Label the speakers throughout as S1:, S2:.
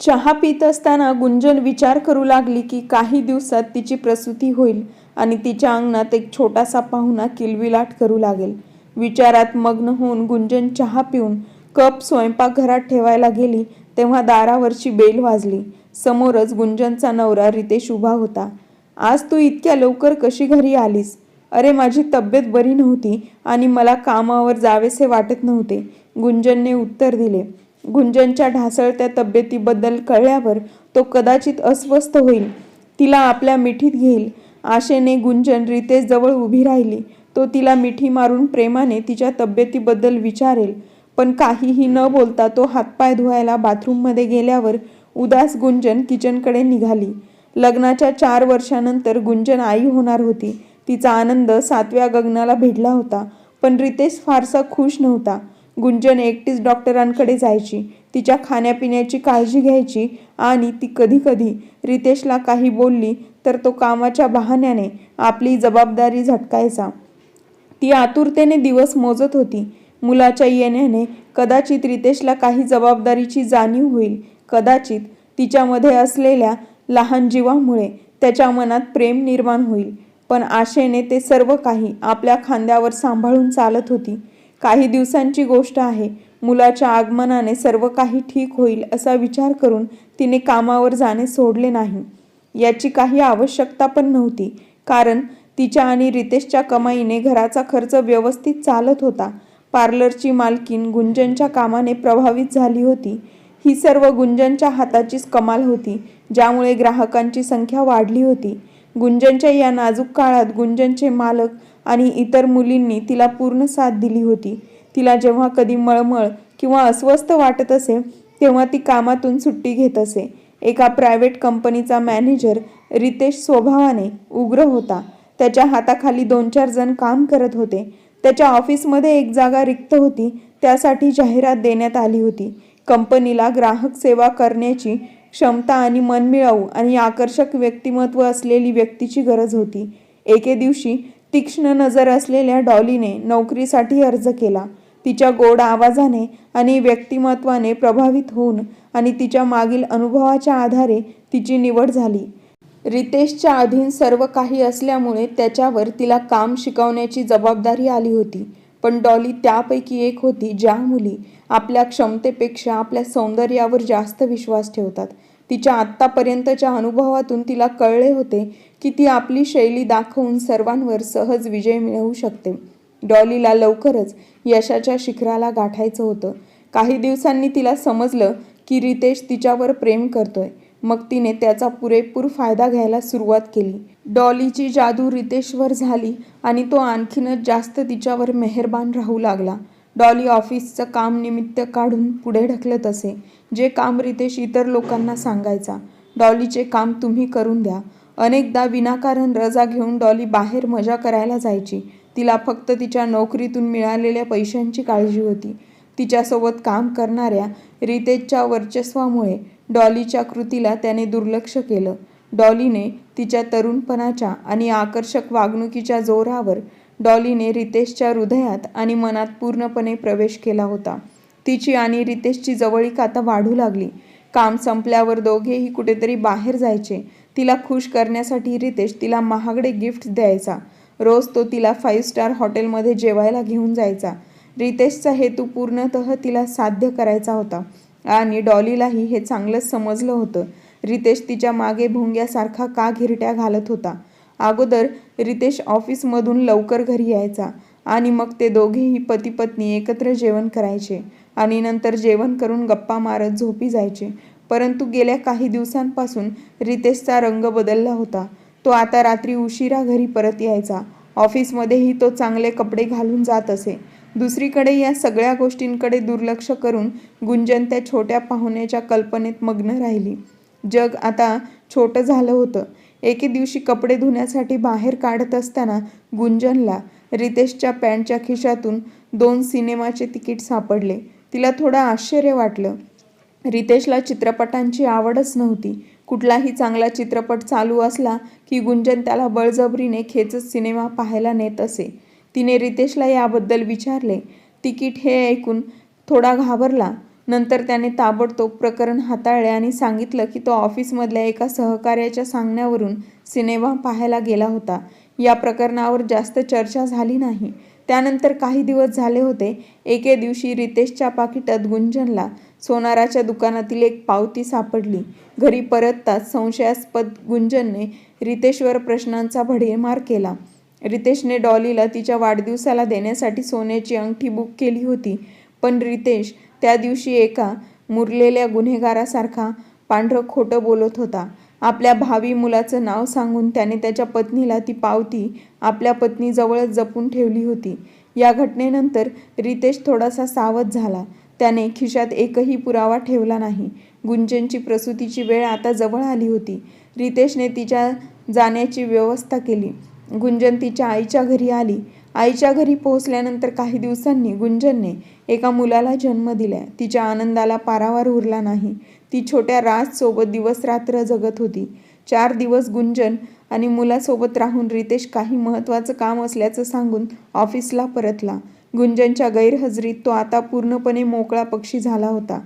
S1: चहा पित असताना गुंजन विचार करू लागली की काही दिवसात तिची प्रसूती होईल आणि तिच्या अंगणात एक छोटासा पाहुणा किलविलाट करू लागेल. विचारात मग्न होऊन गुंजन चहा पिऊन कप स्वयंपाकघरात ठेवायला गेली तेव्हा दारावरची बेल वाजली. समोरच गुंजनचा नवरा रितेश उभा होता. आज तू इतक्या लवकर कशी घरी आलीस? अरे माझी तब्येत बरी नव्हती आणि मला कामावर जावेसे वाटत नव्हते. गुंजनने उत्तर दिले. गुंजनच्या ढासळत्या तब्येतीबद्दल कळल्यावर तो कदाचित अस्वस्थ होईल. तिला आपल्या मिठीत घेईल. आशेने गुंजन रितेश जवळ उभी राहिली. तो तिला मिठी मारून प्रेमाने तिच्या तब्येतीबद्दल विचारेल. पण काहीही न बोलता तो हातपाय धुवायला बाथरूममध्ये गेल्यावर उदास गुंजन किचनकडे निघाली. लग्नाच्या चार वर्षानंतर गुंजन आई होणार होती. तिचा आनंद सातव्या गगनाला भिडला होता. पण रितेश फारसा खुश नव्हता. गुंजन एकटीच डॉक्टरांकडे जायची. तिच्या खाण्यापिण्याची काळजी घ्यायची आणि ती कधीकधी रितेशला काही बोलली तर तो कामाच्या बहाण्याने आपली जबाबदारी झटकायचा. ती आतुरतेने दिवस मोजत होती. मुलाच्या येण्याने कदाचित रितेशला काही जबाबदारीची जाणीव होईल. कदाचित तिच्यामध्ये असलेल्या लहान जीवामुळे त्याच्या मनात प्रेम निर्माण होईल. पण आशेने ते सर्व काही आपल्या खांद्यावर सांभाळून चालत होती. काही दिवसांची गोष्ट आहे. मुलाच्या आगमनाने सर्व काही ठीक होईल असा विचार करून तिने कामावर जाणे सोडले नाही. याची काही आवश्यकता पण नव्हती. कारण तिच्या आणि रितेशच्या कमाईने घराचा खर्च व्यवस्थित चालत होता. पार्लरची मालकीन गुंजनच्या कामाने प्रभावित झाली होती. ही सर्व गुंजनच्या हाताचीच कमाल होती ज्यामुळे ग्राहकांची संख्या वाढली होती. गुंजनच्या या नाजूक काळात गुंजनचे मालक आणि इतर मुलींनी तिला पूर्ण साथ दिली होती. तिला जेव्हा कधी मळमळ किंवा अस्वस्थ वाटत असे तेव्हा ती कामातून सुट्टी घेत असे. एका प्रायव्हेट कंपनीचा मॅनेजर रितेश स्वभावाने उग्र होता. त्याच्या हाताखाली दोन चार जण काम करत होते. त्याच्या ऑफिसमध्ये एक जागा रिक्त होती. त्यासाठी जाहिरात देण्यात आली होती. कंपनीला ग्राहक सेवा करण्याची क्षमता आणि मनमिळावू आणि आकर्षक व्यक्तिमत्व असलेली व्यक्तीची गरज होती. एके दिवशी तीक्ष्ण नजर असलेल्या डॉलीने नोकरीसाठी अर्ज केला. तिच्या गोड आवाजाने आणि व्यक्तिमत्वाने प्रभावित होऊन आणि तिच्या मागील अनुभवाच्या आधारे तिची निवड झाली. रितेशच्या अधीन सर्व काही असल्यामुळे त्याच्यावर तिला काम शिकवण्याची जबाबदारी आली होती. पण डॉली त्यापैकी एक होती ज्या मुली आपल्या क्षमतेपेक्षा आपल्या सौंदर्यावर जास्त विश्वास ठेवतात. तिच्या आत्तापर्यंतच्या अनुभवातून तिला कळले होते की ती आपली शैली दाखवून सर्वांवर सहज विजय मिळवू शकते. डॉलीला लवकरच यशाच्या शिखराला गाठायचं होतं. काही दिवसांनी तिला समजलं की रितेश तिच्यावर प्रेम करतोय. मग तिने त्याचा पुरेपूर फायदा घ्यायला सुरुवात केली. डॉलीची जादू रितेशवर झाली आणि तो आणखीनच जास्त तिच्यावर मेहरबान राहू लागला. डॉली ऑफिसचं काम निमित्त काढून पुढे ढकलत असे जे काम रितेश इतर लोकांना सांगायचा. डॉलीचे काम तुम्ही करून द्या. अनेकदा विनाकारण रजा घेऊन डॉली बाहेर मजा करायला जायची. तिला फक्त तिच्या नोकरीतून मिळालेल्या पैशांची काळजी होती. तिच्यासोबत काम करणाऱ्या रितेशच्या वर्चस्वामुळे डॉलीच्या कृतीला त्याने दुर्लक्ष केलं. डॉलीने तिच्या तरुणपणाच्या आणि आकर्षक वागणुकीच्या जोरावर डॉलीने रितेशच्या हृदयात आणि मनात पूर्णपणे प्रवेश केला होता. तिची आणि रितेशची जवळीक आता वाढू लागली. काम संपल्यावर दोघेही कुठेतरी बाहेर जायचे. तिला खुश करण्यासाठी रितेश तिला महागडे गिफ्ट द्यायचा. रोज तो तिला फाईव्ह स्टार हॉटेलमध्ये जेवायला घेऊन जायचा. रितेशचा हेतू पूर्णतः तिला साध्य करायचा होता आणि डॉलीलाही हे चांगलंच समजलं होतं. रितेश तिच्यामागे भोंग्यासारखा का घिरट्या घालत होता? अगोदर रितेश ऑफिसमधून लवकर घरी यायचा आणि मग ते दोघेही पती पत्नी एकत्र जेवण करायचे आणि नंतर जेवण करून गप्पा मारत झोपी जायचे. परंतु गेल्या काही दिवसांपासून रितेशचा रंग बदलला होता. तो आता रात्री उशिरा घरी परत यायचा. ऑफिसमध्येही तो चांगले कपडे घालून जात असे. दुसरीकडे या सगळ्या गोष्टींकडे दुर्लक्ष करून गुंजन त्या छोट्या पाहुण्याच्या कल्पनेत मग्न राहिली. जग आता छोटं झालं होतं. एके दिवशी कपडे धुण्यासाठी बाहेर काढत असताना गुंजनला रितेशच्या पॅन्टच्या खिशातून दोन सिनेमाचे तिकीट सापडले. तिला थोडं आश्चर्य वाटलं. रितेशला चित्रपटांची आवडच नव्हती. कुठलाही चांगला चित्रपट चालू असला की गुंजन त्याला बळजबरीने खेचत सिनेमा पाहायला नेत असे. तिने रितेशला याबद्दल विचारले. तिकीट हे ऐकून थोडा घाबरला. नंतर त्याने ताबडतोब प्रकरण हाताळले आणि सांगितलं की तो ऑफिसमधल्या एका सहकार्याच्या सांगण्यावरून सिनेमा पाहायला गेला होता. या प्रकरणावर जास्त चर्चा झाली नाही. त्यानंतर काही दिवस झाले होते. एके दिवशी रितेशच्या पाकिटात गुंजनला सोनाराच्या दुकानातील एक पावती सापडली. घरी परतताच संशयास्पद गुंजनने रितेशवर प्रश्नांचा भडेमार केला. रितेशने डॉलीला तिच्या वाढदिवसाला देण्यासाठी सोन्याची अंगठी बुक केली होती. पण रितेश त्या दिवशी एका मुरलेल्या गुन्हेगारासारखा पांढरं खोटं बोलत होता. आपल्या भावी मुलाचं नाव सांगून त्याने त्याच्या पत्नीला ती पावती आपल्या पत्नीजवळच जपून ठेवली होती. या घटनेनंतर रितेश थोडासा सावध झाला. त्याने खिशात एकही पुरावा ठेवला नाही. गुंजनची प्रसूतीची वेळ आता जवळ आली होती. रितेशने तिच्या जाण्याची व्यवस्था केली. गुंजन तिच्या आईच्या घरी आली. आईच्या घरी पोहोचल्यानंतर काही दिवसांनी गुंजनने एका मुलाला जन्म दिला तिच्या आनंदाला पारावार उरला नाही. ती छोट्या राजसोबत दिवस रात्र जगत होती. चार दिवस गुंजन आणि मुलासोबत राहून रितेश काही महत्त्वाचं काम असल्याचं सांगून ऑफिसला परतला. गुंजनच्या गैरहजरीत तो आता पूर्णपणे मोकळा पक्षी झाला होता.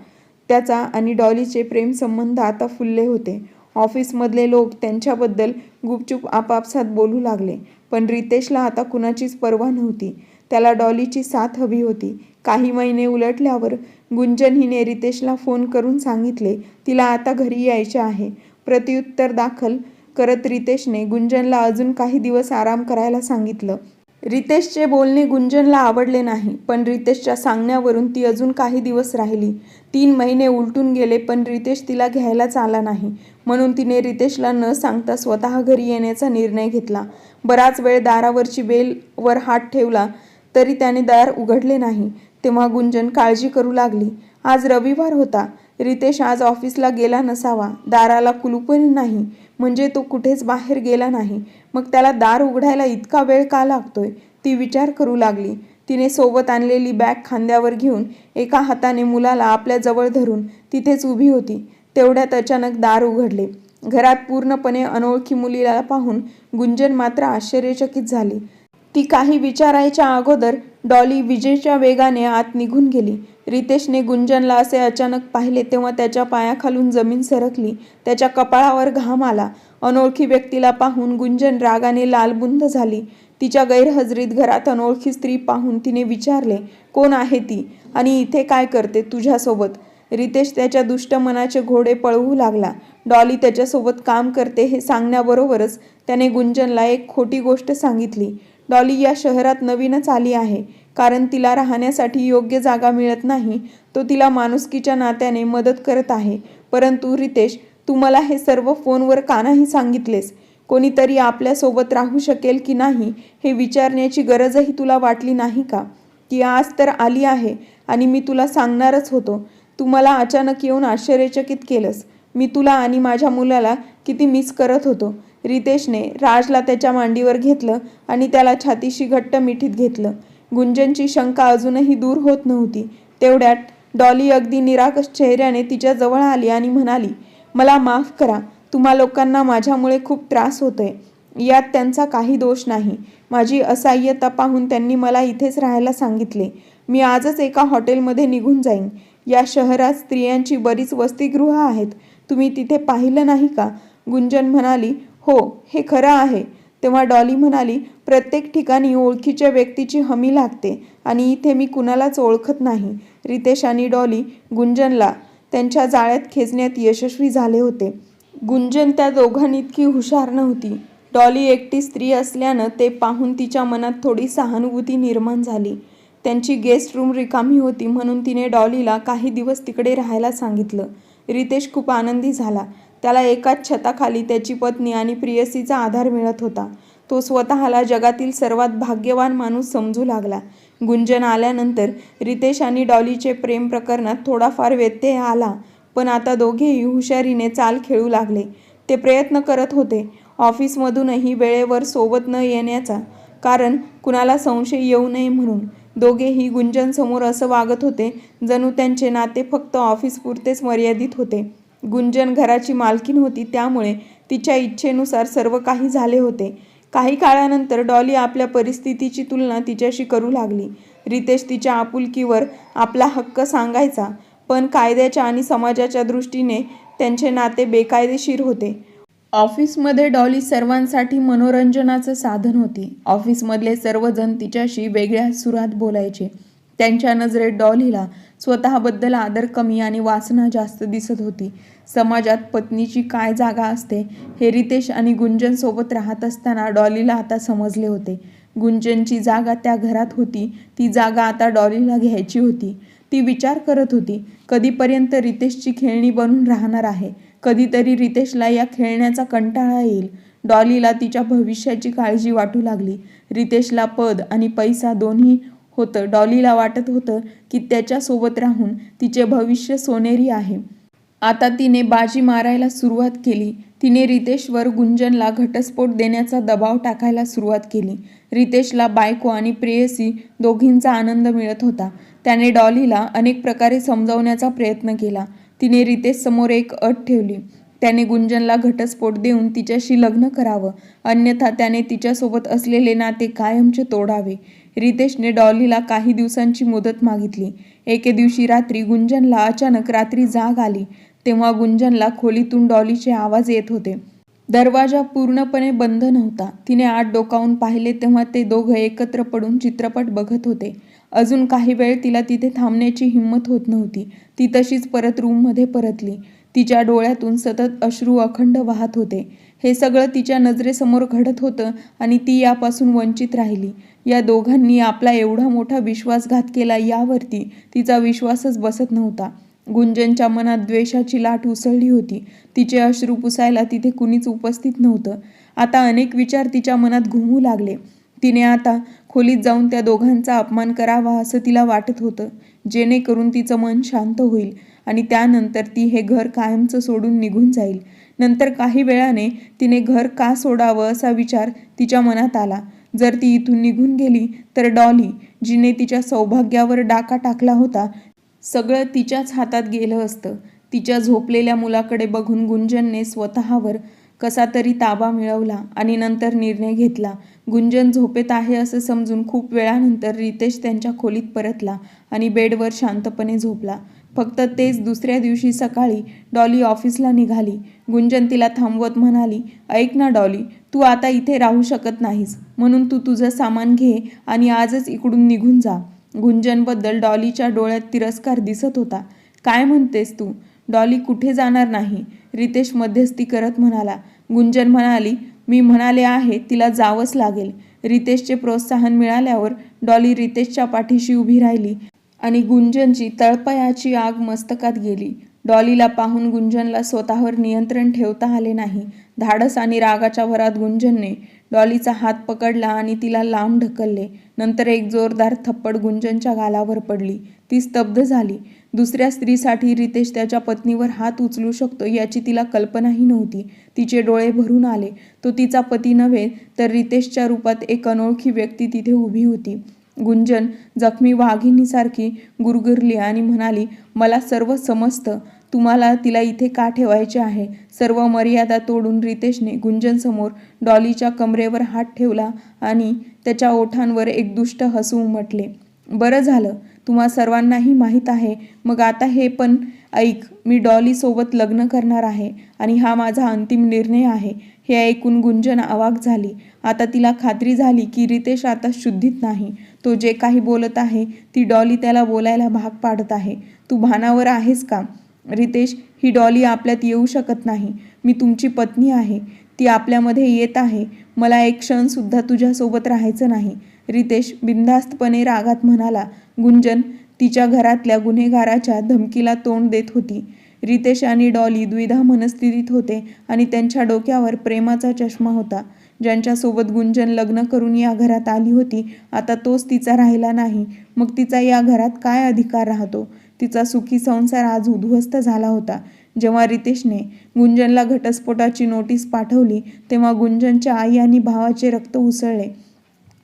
S1: त्याचा आणि डॉलीचे प्रेमसंबंध आता फुलले होते. ऑफिसमधले लोक त्यांच्याबद्दल गुपचूप आपापसात बोलू लागले. पण रितेशला आता कुणाचीच पर्वा नव्हती. त्याला डॉलीची साथ हवी होती. काही महिने उलटल्यावर गुंजन हिने रितेशला फोन करून सांगितले तिला आता घरी यायचे आहे. प्रत्युत्तर दाखल करत रितेशने गुंजनला अजून काही दिवस आराम करायला सांगितलं. रितेशचे बोलणे गुंजनला आवडले नाही पण रितेशच्या सांगण्यावरून ती अजून काही दिवस राहिली. तीन महिने उलटून गेले पण रितेश तिला घ्यायलाच आला नाही. म्हणून तिने रितेशला न सांगता स्वतः घरी येण्याचा निर्णय घेतला. बराच वेळ दारावरची बेलवर हात ठेवला तरी त्याने दार उघडले नाही. तेव्हा गुंजन काळजी करू लागली. आज रविवार होता. रितेश आज ऑफिसला गेला नसावा. दाराला कुलूपही नाही. म्हणजे तो कुठेच बाहेर गेला नाही. मग त्याला दार उघडायला इतका वेळ का लागतोय? ती विचार करू लागली. तिने सोबत आणलेली बॅग खांद्यावर घेऊन एका हाताने मुलाला आपल्या जवळ धरून तिथेच उभी होती. तेवढ्यात अचानक दार उघडले. घरात पूर्णपणे अनोळखी मुलीला पाहून गुंजन मात्र आश्चर्यचकित झाली. ती काही विचारायच्या अगोदर डॉली विजेच्या वेगाने आत निघून गेली. रितेशने गुंजनला असे अचानक पाहिले तेव्हा त्याच्या पायाखालून जमीन सरकली. त्याच्या कपाळावर घाम आला. अनोळखी व्यक्तीला पाहून गुंजन रागाने लालबुंद झाली. तिच्या गैरहजरीत घरात अनोळखी स्त्री पाहून तिने विचारले कोण आहे ती? आणि इथे काय करते तुझ्यासोबत? रितेश त्याच्या दुष्ट मनाचे घोडे पळवू लागला. डॉली त्याच्यासोबत काम करते हे सांगण्याबरोबरच त्याने गुंजनला एक खोटी गोष्ट सांगितली. डॉली या शहरात नवीनच आली आहे. कारण तिला राहण्यासाठी योग्य जागा मिळत नाही तो तिला माणुसकीच्या नात्याने मदत करत आहे. परंतु रितेश तू मला हे सर्व फोनवर का नाही सांगितलेस? कोणीतरी आपल्यासोबत राहू शकेल की नाही हे विचारण्याची गरजही तुला वाटली नाही का? ती आज तर आली आहे आणि मी तुला सांगणारच होतो. तू मला अचानक येऊन आश्चर्यचकित केलंस. मी तुला आणि माझ्या मुलाला किती मिस करत होतो. रितेशने राजला त्याच्या मांडीवर घेतलं आणि त्याला छातीशी घट्ट मिठीत घेतलं. गुंजनची शंका अजूनही दूर होत नव्हती. तेवढ्यात डॉली अगदी निराकस चेहऱ्याने तिच्या जवळ आली आणि म्हणाली मला माफ करा. तुम्हा लोकांना माझ्यामुळे खूप त्रास होतोय. यात त्यांचा काही दोष नाही. माझी असहाय्यता पाहून त्यांनी मला इथेच राहायला सांगितले. मी आजच एका हॉटेलमध्ये निघून जाईन. या शहरात स्त्रियांची बरीच वसतिगृह आहेत. तुम्ही तिथे पाहिलं नाही का? गुंजन म्हणाली हो हे खरं आहे. तेव्हा डॉली म्हणाली प्रत्येक ठिकाणी ओळखीच्या व्यक्तीची हमी लागते आणि इथे मी कुणालाच ओळखत नाही. रितेश आणि डॉली गुंजनला त्यांच्या जाळ्यात खेचण्यात यशस्वी झाले होते. गुंजन त्या दोघांइतकी हुशार नव्हती. डॉली एकटी स्त्री असल्यानं ते पाहून तिच्या मनात थोडी सहानुभूती निर्माण झाली. त्यांची गेस्ट रूम रिकामी होती म्हणून तिने डॉलीला काही दिवस तिकडे राहायला सांगितलं. रितेश खूप आनंदी झाला. त्याला एकाच छताखाली त्याची पत्नी आणि प्रियसीचा आधार मिळत होता. तो स्वतःला जगातील सर्वात भाग्यवान माणूस समजू लागला. गुंजन आल्यानंतर रितेश आणि डॉलीचे प्रेम प्रकरणात थोडाफार व्यत्यय आला पण आता दोघेही हुशारीने चाल खेळू लागले. ते प्रयत्न करत होते ऑफिसमधूनही वेळेवर सोबत न येण्याचा कारण कुणाला संशय येऊ नये म्हणून. दोघेही गुंजनसमोर असं वागत होते जणू त्यांचे नाते फक्त ऑफिसपुरतेच मर्यादित होते. गुंजन घराची मालकीन होती. त्यामुळे तिच्या इच्छेनुसार सर्व काही झाले होते. काही काळानंतर डॉली आपल्या परिस्थितीची तुलना तिच्याशी करू लागली. रितेश तिच्या आपुलकीवर आपला हक्क सांगायचा पण कायद्याच्या आणि समाजाच्या दृष्टीने त्यांचे नाते बेकायदेशीर होते. ऑफिसमध्ये डॉली सर्वांसाठी मनोरंजनाचं साधन होती. ऑफिसमधले सर्वजण तिच्याशी वेगळ्या सुरात बोलायचे. त्यांच्या नजरेत डॉलीला स्वतःबद्दल आदर कमी आणि वासना जास्त दिसत होती. समाजात पत्नीची काय जागा असते हे रितेश आणि गुंजनसोबत राहत असताना डॉलीला आता समजले होते. गुंजनची जागा त्या घरात होती. ती जागा आता डॉलीला घ्यायची होती. ती विचार करत होती कधीपर्यंत रितेशची खेळणी बनून राहणार आहे? कधीतरी रितेशला या खेळण्याचा कंटाळा येईल. डॉलीला तिच्या भविष्याची काळजी वाटू लागली. रितेशला पद आणि पैसा दोन्ही होतं. डॉलीला वाटत होतं की त्याच्यासोबत राहून तिचे भविष्य सोनेरी आहे. आता तिने बाजी मारायला सुरुवात केली. तिने रितेशवर गुंजनला घटस्फोट देण्याचा दबाव टाकायला सुरुवात केली. रितेशला बायको आणि प्रेयसी दोघींचा आनंद मिळत होता. त्याने डॉलीला अनेक प्रकारे समजावण्याचा प्रयत्न केला. तिने रितेश समोर एक अट ठेवली. त्याने गुंजनला घटस्फोट देऊन तिच्याशी लग्न करावं. अन्यथा त्याने तिच्यासोबत असलेले नाते कायमचे तोडावे. रितेशने डॉलीला काही दिवसांची मुदत मागितली. एके दिवशी रात्री गुंजनला अचानक रात्री जाग आली. तेव्हा गुंजनला खोलीतून डॉलीचे आवाज येत होते. दरवाजा पूर्णपणे बंद नव्हता. तिने आत डोकावून पाहिले तेव्हा ते दोघं एकत्र पडून चित्रपट बघत होते. अजून काही वेळ तिला तिथे थांबण्याची हिंमत होत नव्हती. ती तशीच परत रूममध्ये परतली. तिच्या डोळ्यातून सतत अश्रू अखंड वाहत होते. हे सगळं तिच्या नजरेसमोर घडत होतं आणि ती यापासून वंचित राहिली. या दोघांनी आपला एवढा मोठा विश्वासघात केला यावरती तिचा विश्वासच बसत नव्हता. गुंजनच्या मनात द्वेषाची लाट उसळली होती. तिचे अश्रू पुसायला तिथे कुणीच उपस्थित नव्हतं. आता अनेक विचार तिच्या मनात घुमू लागले. तिने आता खोलीत जाऊन त्या दोघांचा अपमान करावा असं तिला वाटत होतं जेणेकरून तिचं मन शांत होईल आणि त्यानंतर ती हे घर कायमचं सोडून निघून जाईल. नंतर काही वेळाने तिने घर का सोडावं असा विचार तिच्या मनात आला. जर ती इथून निघून गेली तर डॉली जिने तिच्या सौभाग्यावर डाका टाकला होता सगळं तिच्याच हातात गेलं असतं. तिच्या झोपलेल्या मुलाकडे बघून गुंजनने स्वतःवर कसा तरी ताबा मिळवला आणि नंतर निर्णय घेतला. गुंजन झोपेत आहे असं समजून खूप वेळानंतर रितेश त्यांच्या खोलीत परतला आणि बेडवर शांतपणे झोपला. फक्त तेच दुसऱ्या दिवशी सकाळी डॉली ऑफिसला निघाली. गुंजन तिला थांबवत म्हणाली ऐक ना डॉली तू आता इथे राहू शकत नाहीस. म्हणून तू तुझं सामान घे आणि आजच इकडून निघून जा. गुंजनबद्दल डॉलीच्या डोळ्यात तिरस्कार दिसत होता. काय म्हणतेस तू? डॉली कुठे जाणार नाही? रितेश मध्यस्थी करत म्हणाला. गुंजन म्हणाली मी म्हणाले आहे तिला जावंच लागेल. रितेशचे प्रोत्साहन मिळाल्यावर डॉली रितेशच्या पाठीशी उभी राहिली आणि गुंजनची तळपयाची आग मस्तकात गेली. डॉलीला पाहून गुंजनला स्वतःवर नियंत्रण ठेवता आले नाही. धाडस आणि रागाच्या भरात गुंजनने. डॉलीचा हात पकडला आणि तिला लांब ढकलले. नंतर एक जोरदार थप्पड गुंजनच्या गालावर पडली. ती स्तब्ध झाली. दुसऱ्या स्त्रीसाठी रितेश त्याच्या पत्नीवर हात उचलू शकतो याची तिला कल्पनाही नव्हती. तिचे डोळे भरून आले. तो तिचा पती नव्हे तर रितेशच्या रूपात एक अनोळखी व्यक्ती तिथे उभी होती. गुंजन जखमी वाघिणीसारखी गुरगुरली आणि म्हणाली मला सर्व समजतं. तुम्हाला तिला इथे का ठेवायचे आहे? सर्व मर्यादा तोडून रितेशने गुंजनसमोर डॉलीच्या कमरेवर हात ठेवला आणि त्याच्या ओठांवर एक दुष्ट हसू उमटले बरं झालं. तुम्हा सर्वांनाही माहीत आहे. मग आता हे पण ऐक. मी डॉलीसोबत लग्न करणार आहे आणि हा माझा अंतिम निर्णय आहे. हे ऐकून गुंजन आवाक झाली. आता तिला खात्री झाली की रितेश आता शुद्धीत नाही. तो जे काही बोलत आहे ती डॉली त्याला बोलायला भाग पाडत आहे. तू भानावर आहेस का? रितेश ही डॉली आपल्यात येऊ शकत नाही. मी तुमची पत्नी आहे. ती आपल्यामध्ये येत आहे. मला एक क्षणसुद्धा तुझ्यासोबत राहायचं नाही. रितेश बिनधास्तपणे रागात म्हणाला गुंजन तिच्या घरातल्या गुन्हेगाराच्या धमकीला तोंड देत होती. रितेश आणि डॉली द्विधा मनस्थितीत होते आणि त्यांच्या डोक्यावर प्रेमाचा चष्मा होता. ज्यांच्यासोबत गुंजन लग्न करून या घरात आली होती आता तोच तिचा राहिला नाही. मग तिचा या घरात काय अधिकार राहतो? तिचा सुखी संसार आज उद्ध्वस्त झाला होता. जेव्हा रितेशने गुंजनला घटस्फोटाची नोटीस पाठवली तेव्हा गुंजनच्या आई आणि भावाचे रक्त उसळले.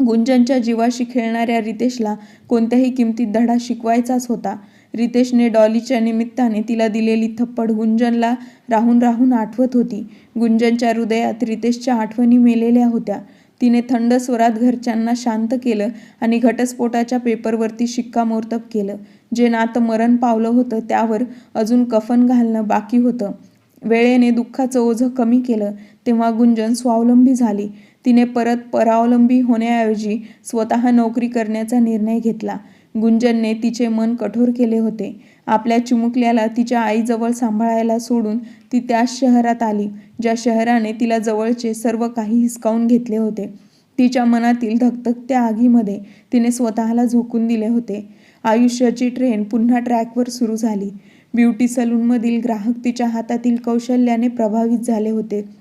S1: गुंजनच्या जीवाशी खेळणाऱ्या रितेशला कोणत्याही किमतीत धडा शिकवायचाच होता. रितेशने डॉलीच्या निमित्ताने तिला दिलेली थप्पड गुंजनला राहून राहून आठवत होती. गुंजनच्या हृदयात रितेशच्या आठवणी मेलेल्या होत्या. तिने थंड स्वरात घरच्यांना शांत केलं आणि घटस्फोटाच्या पेपरवरती शिक्कामोर्तब केलं. जे नातं मरण पावलं होतं त्यावर अजून कफन घालणं बाकी होतं. वेळेने दुःखाचं ओझं कमी केलं तेव्हा गुंजन स्वावलंबी झाली. तिने परत परावलंबी होण्याऐवजी स्वतः नोकरी करण्याचा निर्णय घेतला. गुंजनने तिचे मन कठोर केले होते. आपल्या चिमुकल्याला तिच्या आईजवळ सांभाळायला सोडून ती त्याच शहरात आली ज्या शहराने तिला जवळचे सर्व काही हिसकावून घेतले होते. तिच्या मनातील धकधकत्या आगीमध्ये तिने स्वतःला झोकून दिले होते. आयुष्याची ट्रेन पुन्हा ट्रॅकवर सुरू झाली. ब्युटी सलूनमधील ग्राहक तिच्या हातातील कौशल्याने प्रभावित झाले होते.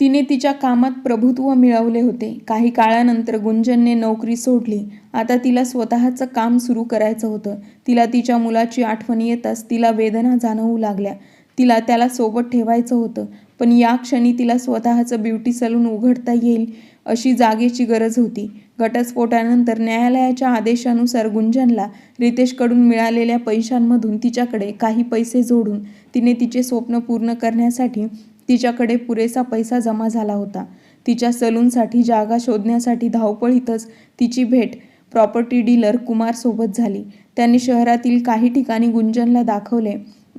S1: तिने तिच्या कामात प्रभुत्व मिळवले होते. काही काळानंतर गुंजनने नोकरी सोडली. आता तिला स्वतःचं काम सुरू करायचं होतं. तिला तिच्या मुलाची आठवण येताच तिला वेदना जाणवू लागल्या. तिला त्याला सोबत ठेवायचं होतं. पण या क्षणी तिला स्वतःचं ब्युटी सलून उघडता येईल अशी जागेची गरज होती. घटस्फोटानंतर न्यायालयाच्या आदेशानुसार गुंजनला रितेशकडून मिळालेल्या पैशांमधून तिच्याकडे काही पैसे जोडून तिने तिचे स्वप्न पूर्ण करण्यासाठी तिच्याकडे पुरेसा पैसा जमा झाला होता. तिच्या सलूनसाठी जागा शोधण्यासाठी धावपळीतच तिची भेट प्रॉपर्टी डीलर कुमारसोबत झाली. त्यांनी शहरातील काही ठिकाणी गुंजनला दाखवले.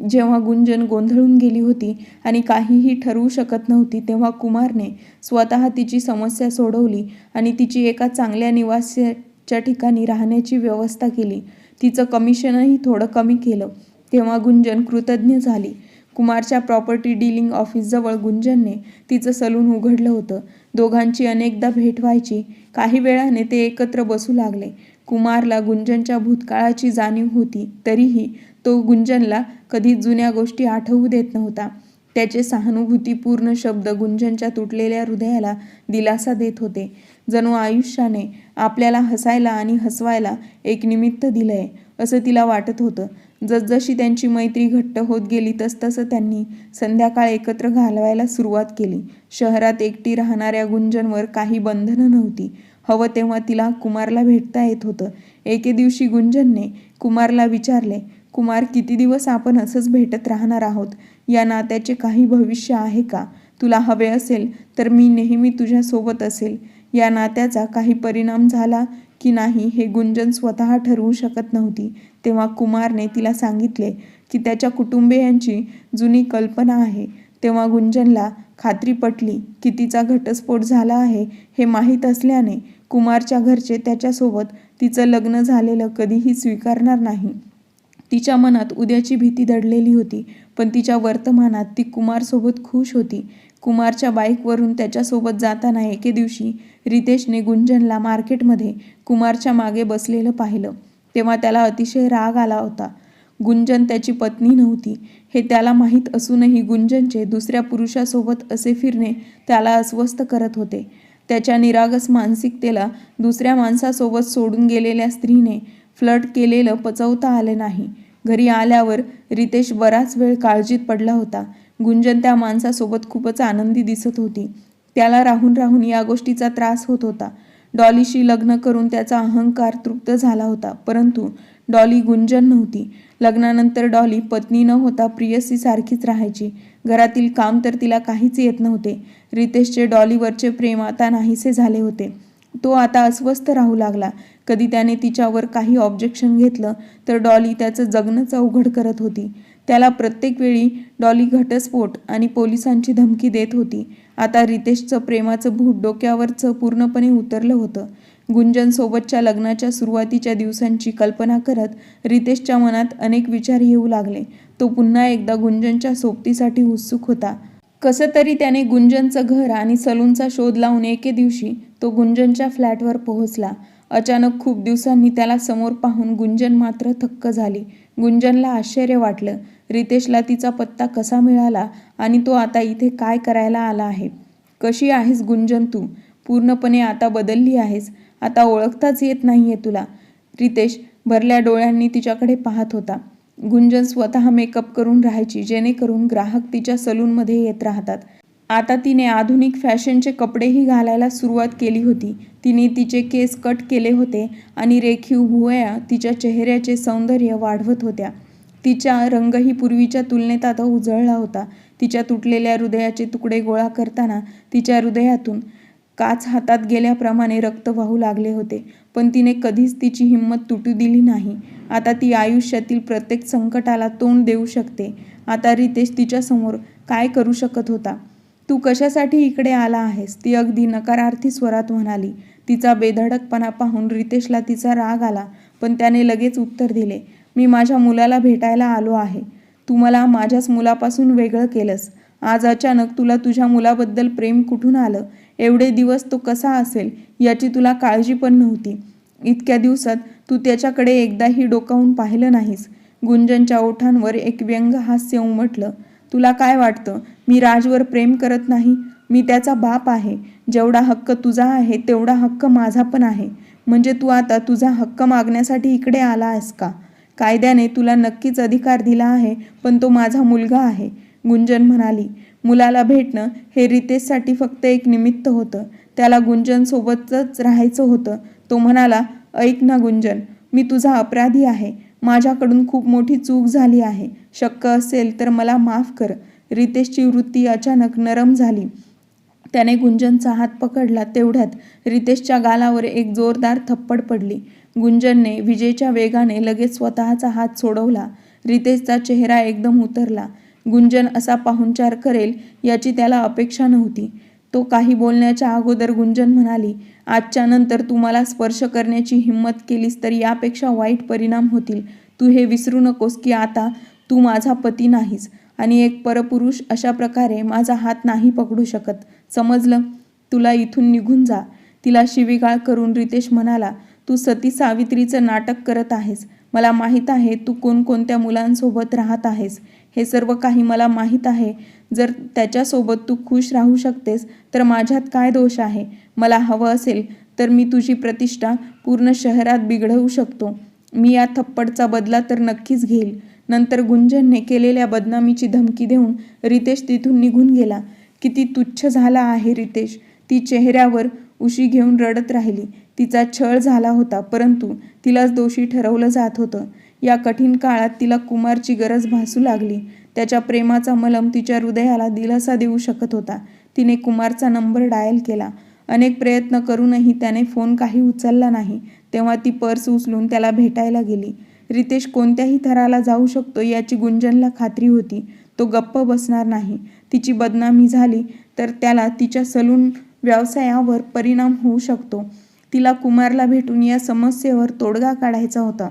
S1: जेव्हा गुंजन गोंधळून गेली होती आणि काहीही ठरवू शकत नव्हती तेव्हा कुमारने स्वतः तिची समस्या सोडवली आणि तिची एका चांगल्या निवासाच्या ठिकाणी राहण्याची व्यवस्था केली. तिचं कमिशनही थोडं कमी केलं. तेव्हा गुंजन कृतज्ञ झाली. कुमारच्या प्रॉपर्टी डीलिंग ऑफिसजवळ गुंजनने तिचं सलून उघडलं होतं. दोघांची अनेकदा भेट व्हायची. काही वेळाने ते एकत्र बसू लागले. कुमारला गुंजनच्या भूतकाळाची जाणीव होती तरीही तो गुंजनला कधी जुन्या गोष्टी आठवू देत नव्हता. त्याचे सहानुभूतीपूर्ण शब्द गुंजनच्या तुटलेल्या हृदयाला दिलासा देत होते. जणू आयुष्याने आपल्याला हसायला आणि हसवायला एक निमित्त दिलंय असं तिला वाटत होतं. जसजशी त्यांची मैत्री घट्ट होत गेली तसतसं त्यांनी संध्याकाळ एकत्र घालवायला सुरुवात केली. शहरात एकटी राहणाऱ्या गुंजनवर काही बंधनं नव्हती. हवं तेव्हा तिला कुमारला भेटता येत होतं. एके दिवशी गुंजनने कुमारला विचारले कुमार किती दिवस आपण असंच भेटत राहणार आहोत? या नात्याचे काही भविष्य आहे का? तुला हवे असेल तर मी नेहमी तुझ्यासोबत असेल. या नात्याचा काही परिणाम झाला की नाही हे गुंजन स्वतः ठरवू शकत नव्हती. तेव्हा कुमारने तिला सांगितले की त्याच्या कुटुंबियांची जुनी कल्पना आहे. तेव्हा गुंजनला खात्री पटली की तिचा घटस्फोट झाला आहे हे माहीत असल्याने कुमारच्या घरचे त्याच्यासोबत तिचं लग्न झालेलं कधीही स्वीकारणार नाही. तिच्या मनात उद्याची भीती दडलेली होती पण तिच्या वर्तमानात ती कुमारसोबत खुश होती. कुमारच्या बाईकवरून त्याच्यासोबत जाताना एके दिवशी रितेशने गुंजनला मार्केटमध्ये कुमारच्या मागे बसलेलं पाहिलं. तेव्हा त्याला अतिशय राग आला होता. गुंजन त्याची पत्नी नव्हती. हे त्याला माहीत असूनही गुंजनचे दुसऱ्या पुरुषासोबत असे फिरणे त्याला अस्वस्थ करत होते. त्याच्या निरागस मानसिकतेला दुसऱ्या माणसासोबत सोडून गेलेल्या स्त्रीने फ्लट केलेलं पचवता आले नाही. घरी आल्यावर रितेश बराच वेळ काळजीत पडला होता. गुंजन त्या माणसासोबत खूपच आनंदी दिसत होती. त्याला राहून राहून या गोष्टीचा त्रास होत होता. डॉलीशी लग्न करून त्याचा अहंकार तृप्त झाला होता परंतु डॉली गुंजन नव्हती. लग्नानंतर डॉली पत्नी न होता प्रियसी सारखीच राहायची. घरातील काम तर तिला काहीच येत नव्हते. रितेशचे डॉलीवरचे प्रेम आता नाहीसे झाले होते. तो आता अस्वस्थ राहू लागला. कधी त्याने तिच्यावर काही ऑब्जेक्शन घेतलं तर डॉली त्याचं जगणंच अवघड करत होती. त्याला प्रत्येक वेळी डॉली घटस्फोट आणि पोलिसांची धमकी देत होती. आता रितेशचं प्रेमाचं भूत डोक्यावरचं पूर्णपणे उतरलं होतं. गुंजनसोबतच्या लग्नाच्या सुरुवातीच्या दिवसांची कल्पना करत रितेशच्या मनात अनेक विचार येऊ लागले. तो पुन्हा एकदा गुंजनच्या सोबतीसाठी उत्सुक होता. कसं तरी त्याने गुंजनचं घर आणि सलूनचा शोध लावून एके दिवशी तो गुंजनच्या फ्लॅटवर पोहोचला. अचानक खूप दिवसांनी त्याला समोर पाहून गुंजन मात्र थक्क झाली. गुंजनला आश्चर्य वाटलं. रितेशला तिचा पत्ता कसा मिळाला आणि तो आता इथे काय करायला आला आहे? कशी आहेस गुंजन तू? पूर्णपणे आता बदलली आहेस? आता ओळखताच येत नाहीये तुला. रितेश भरल्या डोळ्यांनी तिच्याकडे पाहत होता. गुंजन स्वतः मेकअप करून राहायची जेणेकरून ग्राहक तिच्या सलूनमध्ये येत राहतात. आता तिने आधुनिक फॅशनचे कपडेही घालायला सुरुवात केली होती. तिने तिचे केस कट केले होते आणि रेखीव भुवया तिच्या चेहऱ्याचे सौंदर्य वाढवत होत्या. तिच्या रंगही पूर्वीच्या तुलनेत आता उजळला होता. तिच्या तुटलेल्या हृदयाचे तुकडे गोळा करताना तिच्या हृदयातून काच हातात गेल्याप्रमाणे रक्त वाहू लागले होते पण तिने कधीच तिची हिंमत तुटू दिली नाही. आता ती आयुष्यातील प्रत्येक संकटाला तोंड देऊ शकते. आता रितेश तिच्यासमोर काय करू शकत होता? तू कशासाठी इकडे आला आहेस? ती अगदी नकारार्थी स्वरात म्हणाली. तिचा बेधडकपणा पाहून रितेशला तिचा राग आला पण त्याने लगेच उत्तर दिले मी माझ्या मुलाला भेटायला आलो आहे. तू मला माझ्याच मुलापासून वेगळं केलंस. आज अचानक तुला तुझ्या मुलाबद्दल प्रेम कुठून आलं? एवढे दिवस तो कसा असेल याची तुला काळजी पण नव्हती. इतक्या दिवसात तू त्याच्याकडे एकदाही डोकावून पाहिलं नाहीस. गुंजनच्या ओठांवर एक व्यंग हास्य उमटलं. तुला काय वाटतं? मी राजवर प्रेम करत नाही? मी त्याचा बाप आहे. जेवढा हक्क तुझा आहे तेवढा हक्क माझा पण आहे. म्हणजे तू आता तुझा हक्क मागण्यासाठी इकडे आला आहेस का? कायद्याने तुला नक्कीच अधिकार दिला आहे पण तो माझा मुलगा आहे. गुंजन म्हणाली मुलाला भेटणं हे रितेशसाठी फक्त एक निमित्त होतं. त्याला गुंजनसोबतच राहायचं होतं. तो म्हणाला ऐक ना गुंजन मी तुझा अपराधी आहे. माझ्याकडून खूप मोठी चूक झाली आहे. शक्य असेल तर मला माफ कर. रितेशची वृत्ती अचानक नरम झाली. त्याने गुंजनचा हात पकडला. तेवढ्यात रितेशच्या गालावर एक जोरदार थप्पड पडली. गुंजनने विजेच्या वेगाने लगेच स्वतःचा हात सोडवला. रितेशचा चेहरा एकदम उतरला. गुंजन असा पाहुणचार करेल याची त्याला अपेक्षा नव्हती. तो काही बोलण्याच्या अगोदर गुंजन म्हणाली आजच्या नंतर तू मला स्पर्श करण्याची हिंमत केलीस तर यापेक्षा वाईट परिणाम होतील. तू हे विसरू नकोस की आता तू माझा पती नाहीस आणि एक परपुरुष अशा प्रकारे माझा हात नाही पकडू शकत. समजलं? तुला इथून निघून जा. तिला शिवीगाळ करून रितेश म्हणाला तू सती सावित्रीचं नाटक करत आहेस. मला माहीत आहे तू कोणकोणत्या मुलांसोबत राहत आहेस. हे सर्व काही मला माहीत आहे. जर त्याच्यासोबत तू खुश राहू शकतेस तर माझ्यात काय दोष आहे? मला हवं असेल तर मी तुझी प्रतिष्ठा पूर्ण शहरात बिघडवू शकतो. मी या थप्पडचा बदला तर नक्कीच घेईल. नंतर गुंजनने केलेल्या बदनामीची धमकी देऊन रितेश तिथून निघून गेला. किती तुच्छ झाला आहे रितेश. ती चेहऱ्यावर उशी घेऊन रडत राहिली. तिचा छळ झाला होता परंतु तिलाच दोषी ठरवलं जात होतं. या कठीण काळात तिला कुमारची गरज भासू लागली. त्याच्या प्रेमाचा मलम तिच्या हृदयाला दिलासा देऊ शकत होता. तिने कुमारचा नंबर डायल केला. अनेक प्रयत्न करूनही त्याने फोन काही उचलला नाही. तेव्हा ती पर्स उचलून त्याला भेटायला गेली. रितेश कोणत्याही थराला जाऊ शकतो याची गुंजनला खात्री होती. तो गप्प बसणार नाही. तिची बदनामी झाली तर त्याला तिच्या सलून व्यवसायावर परिणाम होऊ शकतो. तिला कुमारला भेटून या समस्येवर तोडगा काढायचा होता.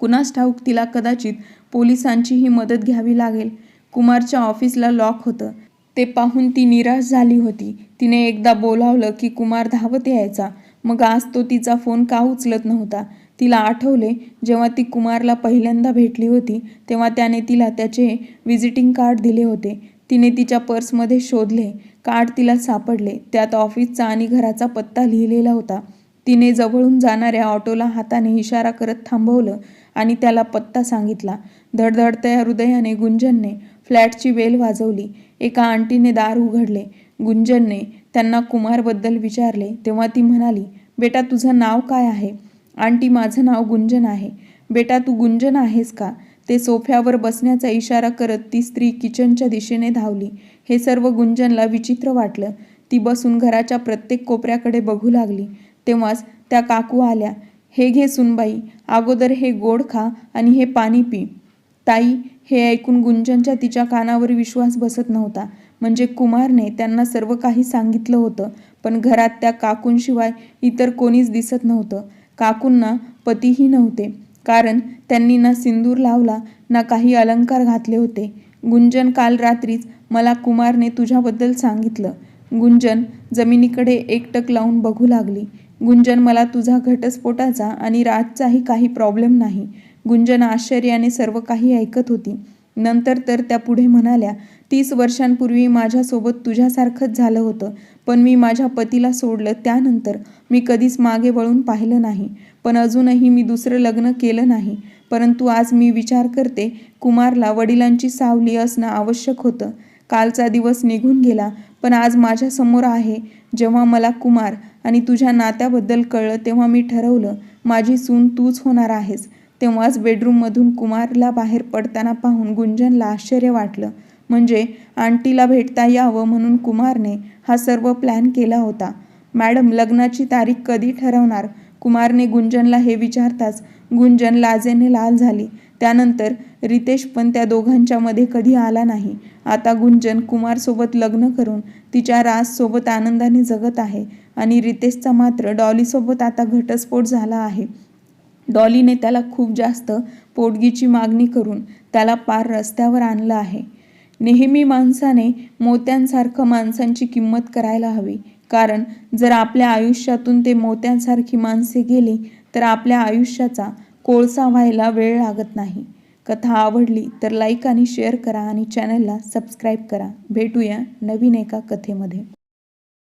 S1: कुणास ठाऊक तिला कदाचित पोलिसांचीही मदत घ्यावी लागेल. कुमारच्या ऑफिसला लॉक होतं. ते पाहून ती निराश झाली होती. तिने एकदा बोलावलं की कुमार धावत यायचा. मग आज तो तिचा फोन का उचलत नव्हता? तिला आठवले जेव्हा ती कुमारला पहिल्यांदा भेटली होती तेव्हा त्याने तिला त्याचे विजिटिंग कार्ड दिले होते. तिने तिच्या पर्समध्ये शोधले. कार्ड तिला सापडले. त्यात ऑफिसचा आणि घराचा पत्ता लिहिलेला होता. तिने जवळून जाणाऱ्या ऑटोला हाताने इशारा करत थांबवलं. आणि त्याला पत्ता सांगितला. धडधडत्या हृदयाने गुंजनने फ्लॅटची वेल वाजवली. एका आंटीने दार उघडले. गुंजनने त्यांना कुमारबद्दल विचारले. तेव्हा ती म्हणाली बेटा तुझं नाव काय आहे? आंटी माझं नाव गुंजन आहे. बेटा तू गुंजन आहेस का? ते सोफ्यावर बसण्याचा इशारा करत ती स्त्री किचनच्या दिशेने धावली. हे सर्व गुंजनला विचित्र वाटलं. ती बसून घराच्या प्रत्येक कोपऱ्याकडे बघू लागली. तेव्हाच त्या काकू आल्या. हे घे सुनबाई अगोदर हे गोड खा आणि हे पाणी पी. ताई हे ऐकून गुंजनच्या तिच्या कानावर विश्वास बसत नव्हता. म्हणजे कुमारने त्यांना सर्व काही सांगितलं होतं पण घरात त्या काकूंशिवाय इतर कोणीच दिसत नव्हतं. काकूंना पतीही नव्हते कारण त्यांनी ना सिंदूर लावला ना काही अलंकार घातले होते. गुंजन काल रात्रीच मला कुमारने तुझ्याबद्दल सांगितलं. गुंजन जमिनीकडे एकटक लावून बघू लागली. गुंजन मला तुझा घटस्फोटाचा आणि राजचाही काही प्रॉब्लेम नाही. गुंजन आश्चर्याने सर्व काही ऐकत होती. नंतर तर त्या पुढे म्हणाल्या तीस वर्षांपूर्वी माझ्यासोबत तुझ्यासारखंच झालं होतं पण मी माझ्या पतीला सोडलं त्यानंतर. मी कधीच मागे वळून पाहिलं नाही पण अजूनही मी दुसरं लग्न केलं नाही. परंतु आज मी विचार करते कुमारला वडिलांची सावली असणं आवश्यक होतं. कालचा दिवस निघून गेला पण आज माझ्यासमोर आहे. जेव्हा मला कुमार आणि तुझ्या नात्याबद्दल कळलं तेव्हा मी ठरवलं माझी सून तूच होणार आहेस. तेव्हाच बेडरूममधून कुमारला बाहेर पडताना पाहून गुंजनला आश्चर्य वाटलं. म्हणजे आंटीला भेटता यावं म्हणून कुमारने हा सर्व प्लॅन केला होता. मॅडम लग्नाची तारीख कधी ठरवणार? कुमारने गुंजनला हे विचारताच गुंजन लाजेने लाल झाली. त्यानंतर रितेश पण त्या दोघांच्या मध्ये कधी आला नाही. आता गुंजन कुमारसोबत लग्न करून तिच्या राजसोबत आनंदाने जगत आहे आणि रितेशचा मात्र डॉलीसोबत आता घटस्फोट झाला आहे. डॉलीने त्याला खूप जास्त पोटगीची मागणी करून त्याला पार रस्त्यावर आणलं आहे. नेहमी माणसाने मोत्यांसारखं माणसांची किंमत करायला हवी. कारण जर आपल्या आयुष्यातून ते मोत्यांसारखी माणसे गेली तर आपल्या आयुष्याचा कोळसा व्हायला वेळ लागत नाही. कथा आवडली तर लाईक आणि शेअर करा आणि चॅनलला सबस्क्राईब करा. भेटूया नवीन एका कथेमध्ये.